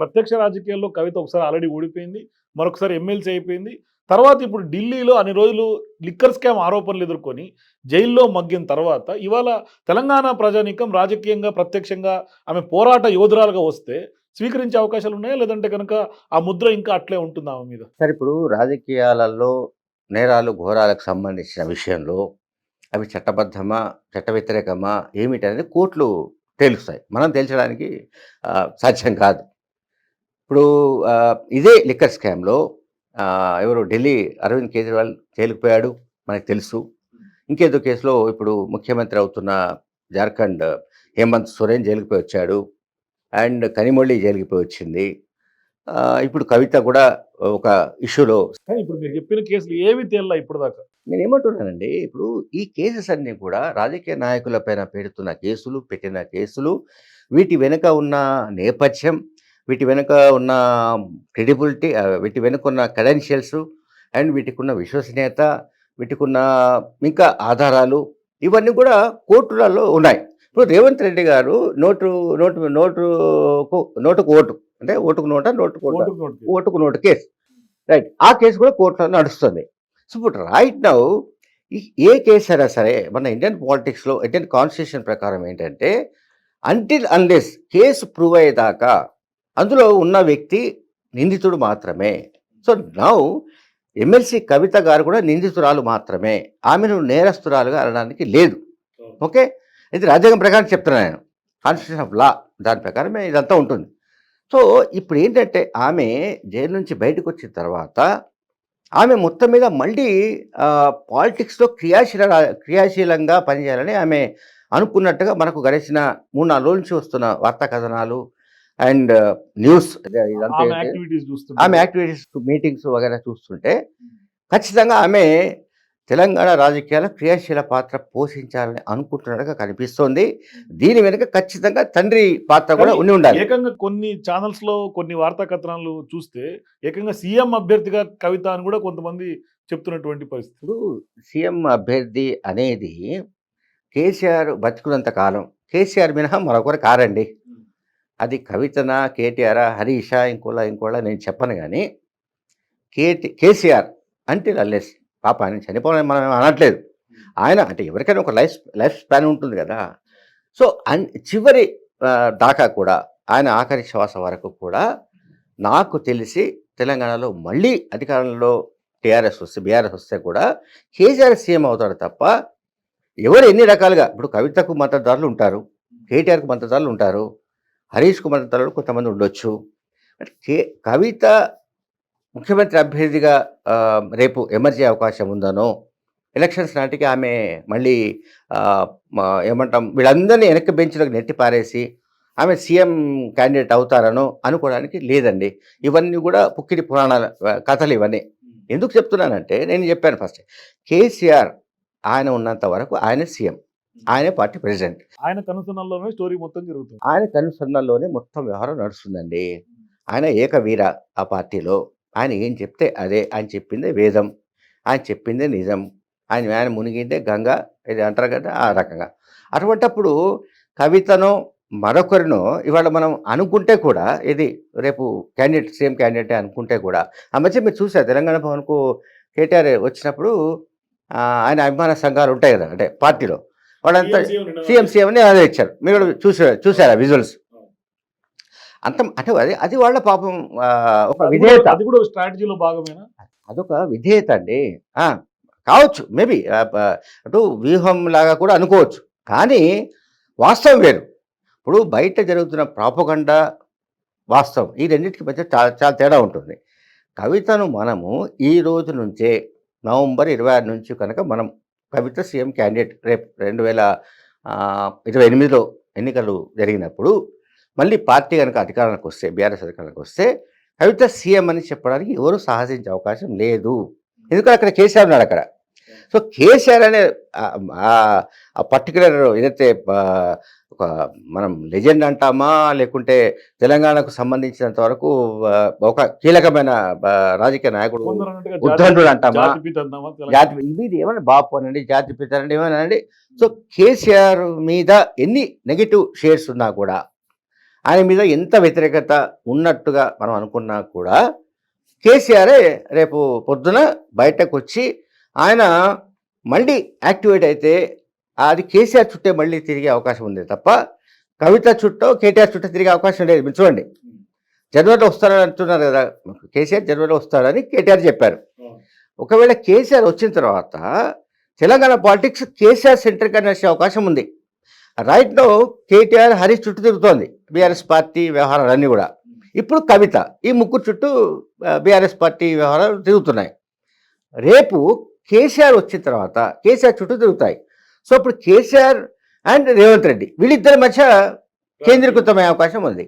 ప్రత్యక్ష రాజకీయాల్లో కవిత ఒకసారి ఆల్రెడీ ఓడిపోయింది మరొకసారి ఎమ్మెల్సీ అయిపోయింది. తర్వాత ఇప్పుడు ఢిల్లీలో అన్ని రోజులు లిక్కర్ స్కామ్ ఆరోపణలు ఎదుర్కొని జైల్లో మగ్గిన తర్వాత ఇవాళ తెలంగాణ ప్రజానీకం రాజకీయంగా ప్రత్యక్షంగా ఆమె పోరాట యోధురాలుగా వస్తే స్వీకరించే అవకాశాలు ఉన్నాయా? లేదంటే కనుక ఆ ముద్ర ఇంకా అట్లే ఉంటుందా ఆమె మీద? సరే ఇప్పుడు రాజకీయాలలో నేరాలు ఘోరాలకు సంబంధించిన విషయంలో అవి చట్టబద్ధమా చట్ట వ్యతిరేకమా ఏమిటనేది కోర్టులు తేలుస్తాయి. మనం తేల్చడానికి సాధ్యం కాదు. ఇప్పుడు ఇదే లిక్కర్ స్కామ్లో ఎవరు ఢిల్లీ అరవింద్ కేజ్రీవాల్ తేలిపోయాడు మనకు తెలుసు. ఇంకేదో కేసులో ఇప్పుడు ముఖ్యమంత్రి అవుతున్న జార్ఖండ్ హేమంత్ సోరెన్ జైలుకి పోయి వచ్చాడు. అండ్ కనిమొళి జైలుకి పోయి వచ్చింది. ఇప్పుడు కవిత కూడా ఒక ఇష్యూలో ఇప్పుడు మీరు చెప్పిన కేసులు ఏవి తేల్లా ఇప్పుడు దాకా నేను ఏమంటున్నానండి ఇప్పుడు ఈ కేసెస్ అన్నీ కూడా రాజకీయ నాయకులపైన పెడుతున్న కేసులు పెట్టిన కేసులు వీటి వెనుక ఉన్న నేపథ్యం వీటి వెనుక ఉన్న క్రెడిబిలిటీ వీటి వెనుక ఉన్న క్రెడెన్షియల్స్ అండ్ వీటికి ఉన్న విశ్వసనీయత వీటికి ఉన్న ఇంకా ఆధారాలు ఇవన్నీ కూడా కోర్టులలో ఉన్నాయి. ఇప్పుడు రేవంత్ రెడ్డి గారు నోటు నోటు నోటుకు నోటుకు ఓటు. అంటే ఓటుకు నోట నోటుకు ఓటు. ఓటుకు నోటు కేసు. ఓటుకు నోటు కేసు. రైట్. ఆ కేసు కూడా కోర్టులో నడుస్తుంది. సో ఇప్పుడు రైట్ నౌ ఏ కేసు అయినా సరే మన ఇండియన్ పాలిటిక్స్లో ఇండియన్ కాన్స్టిట్యూషన్ ప్రకారం ఏంటంటే అంటిల్ అన్లెస్ కేసు ప్రూవ్ అయ్యేదాకా అందులో ఉన్న వ్యక్తి నిందితుడు మాత్రమే. సో నౌ ఎమ్మెల్సీ కవిత గారు కూడా నిందితురాలు మాత్రమే. ఆమెను నేరస్తురాలుగా అనడానికి లేదు. ఓకే? ఇది రాజ్యాంగం ప్రకారం చెప్తున్నాను నేను. కాన్స్టిట్యూషన్ ఆఫ్ లా దాని ప్రకారమే ఇదంతా ఉంటుంది. సో ఇప్పుడు ఏంటంటే ఆమె జైలు నుంచి బయటకు వచ్చిన తర్వాత ఆమె మొత్తం మీద మళ్ళీ పాలిటిక్స్లో క్రియాశీల క్రియాశీలంగా పనిచేయాలని ఆమె అనుకున్నట్టుగా మనకు గడిచిన మూడు నాలుగు రోజుల నుంచి వస్తున్న వార్తా కథనాలు అండ్ న్యూస్ ఆమె? యాక్టివిటీస్ మీటింగ్స్ వగైరా చూస్తుంటే ఖచ్చితంగా ఆమె తెలంగాణ రాజకీయాల క్రియాశీల పాత్ర పోషించాలని అనుకుంటున్నట్టుగా కనిపిస్తోంది. దీని వెనుక ఖచ్చితంగా తండ్రి పాత్ర కూడా ఉండి ఉండాలి. ఏకంగా కొన్ని ఛానల్స్లో కొన్ని వార్తా కథనాలు చూస్తే ఏకంగా సీఎం అభ్యర్థిగా కవిత అని కూడా కొంతమంది చెప్తున్నటువంటి పరిస్థితి. ఇప్పుడు సీఎం అభ్యర్థి అనేది కేసీఆర్ బతుకున్నంత కాలం. కేసీఆర్ మినహా మరొకరు కారండి. అది కవితనా కేటీఆర్ హరీష ఇంకోలా ఇంకోలా నేను చెప్పను కానీ కేటీ కేసీఆర్ అంటే లల్లెస్ పాప ఆయన చనిపోవాలని మనం అనట్లేదు. ఆయన అంటే ఎవరికైనా ఒక లైఫ్ లైఫ్ స్పాన్ ఉంటుంది కదా. సో అన్ చివరి దాకా కూడా ఆయన ఆఖరి శ్వాస వరకు కూడా నాకు తెలిసి తెలంగాణలో మళ్ళీ అధికారంలో టీఆర్ఎస్ వస్తే బీఆర్ఎస్ వస్తే కూడా కేసీఆర్ సీఎం అవుతాడు తప్ప ఎవరు ఎన్ని రకాలుగా ఇప్పుడు కవితకు మద్దతుదారులు ఉంటారు కేటీఆర్కు మద్దతుదారులు ఉంటారు హరీష్కు మద్దతుదారులు కొంతమంది ఉండొచ్చు. కే కవిత ముఖ్యమంత్రి అభ్యర్థిగా రేపు ఎమర్జీ అవకాశం ఉందనో ఎలక్షన్స్ నాటికి ఆమె మళ్ళీ ఏమంటాం వీళ్ళందరినీ వెనక్కి బెంచ్లోకి నెట్టి పారేసి ఆమె సీఎం క్యాండిడేట్ అవుతారనో అనుకోవడానికి లేదండి. ఇవన్నీ కూడా పుక్కిడి పురాణాల కథలు ఇవన్నీ. ఎందుకు చెప్తున్నానంటే నేను చెప్పాను ఫస్ట్ కేసీఆర్ ఆయన ఉన్నంత వరకు ఆయన సీఎం. ఆయనే పార్టీ ప్రెసిడెంట్. ఆయన కనుసన్నల్లోనే స్టోరీ మొత్తం జరుగుతుంది. ఆయన కనుసన్నల్లోనే మొత్తం వ్యవహారం నడుస్తుందండి. ఆయన ఏకవీర ఆ పార్టీలో. ఆయన ఏం చెప్తే అదే ఆయన చెప్పిందే వేదం. ఆయన చెప్పిందే నిజం. ఆయన ఆయన మునిగిందే గంగ. ఇది అంటారు కదా ఆ రకంగా. అటువంటప్పుడు కవితను మరొకరినో ఇవాళ మనం అనుకుంటే కూడా ఇది రేపు క్యాండిడేట్ సేమ్ క్యాండిడేటే అనుకుంటే కూడా ఆ మధ్య మీరు చూసారు తెలంగాణ భవన్కు కేటీఆర్ వచ్చినప్పుడు ఆయన అభిమాన సంఘాలు ఉంటాయి కదా అంటే పార్టీలో. వాళ్ళంతా సీఎం సీఎం అని అదే ఇచ్చారు. మీరు కూడా చూసారు చూసారా విజువల్స్? అంత అంటే అది అది వాళ్ళ పాపం ఒక విధేయత. అది కూడా స్ట్రాటజీలో భాగమేనా? అదొక విధేయత అండి. కావచ్చు మేబీ అటు వ్యూహం లాగా కూడా అనుకోవచ్చు. కానీ వాస్తవం వేరు. ఇప్పుడు బయట జరుగుతున్న ప్రాపగండ వాస్తవం. ఈ రెండింటికి మధ్య చాలా చాలా తేడా ఉంటుంది. కవితను మనము ఈ రోజు నుంచే నవంబర్ ఇరవై ఆరు నుంచి కనుక మనం కవిత సీఎం క్యాండిడేట్ రేపు రెండు వేల ఇరవై ఎనిమిదిలో ఎన్నికలు జరిగినప్పుడు మళ్ళీ పార్టీ కనుక అధికారానికి వస్తే బీఆర్ఎస్ అధికారానికి వస్తే కవిత సీఎం అని చెప్పడానికి ఎవరు సాహసించే అవకాశం లేదు. ఎందుకంటే అక్కడ కేసీఆర్ ఉన్నాడు అక్కడ. సో కేసీఆర్ అనే పర్టికులర్ ఏదైతే ఒక మనం లెజెండ్ అంటామా? లేకుంటే తెలంగాణకు సంబంధించినంత వరకు ఒక కీలకమైన రాజకీయ నాయకుడు జాతి- అంటామా? జాతి ఇది ఏమన్నా బాపు అనండి జాతి పిత అనండి ఏమన్నా అనండి? సో కేసీఆర్ మీద ఎన్ని నెగిటివ్ షేర్స్ ఉన్నా కూడా ఆయన మీద ఎంత వ్యతిరేకత ఉన్నట్టుగా మనం అనుకున్నా కూడా కేసీఆరే రేపు పొద్దున బయటకు వచ్చి ఆయన మళ్ళీ యాక్టివేట్ అయితే అది కేసీఆర్ చుట్టే మళ్ళీ తిరిగే అవకాశం ఉంది తప్ప కవిత చుట్టూ కేటీఆర్ చుట్టూ తిరిగే అవకాశం లేదు. మీరు చూడండి. జనవరిలో వస్తారని అంటున్నారు కదా. కేసీఆర్ జనవరిలో వస్తాడని కేటీఆర్ చెప్పారు. ఒకవేళ కేసీఆర్ వచ్చిన తర్వాత తెలంగాణ పాలిటిక్స్ కేసీఆర్ సెంటర్గా నడిచే అవకాశం ఉంది. రైట్ నో కేటీఆర్ హరీష్ చుట్టూ తిరుగుతోంది. బీఆర్ఎస్ పార్టీ వ్యవహారాలన్నీ కూడా. ఇప్పుడు కవిత ఈ ముగ్గురు చుట్టూ బీఆర్ఎస్ పార్టీ వ్యవహారాలు తిరుగుతున్నాయి. రేపు కేసీఆర్ వచ్చిన తర్వాత కేసీఆర్ చుట్టూ తిరుగుతాయి. సో ఇప్పుడు కేసీఆర్ అండ్ రేవంత్ రెడ్డి వీళ్ళిద్దరి మధ్య కేంద్రీకృతమయ్యే అవకాశం ఉంది.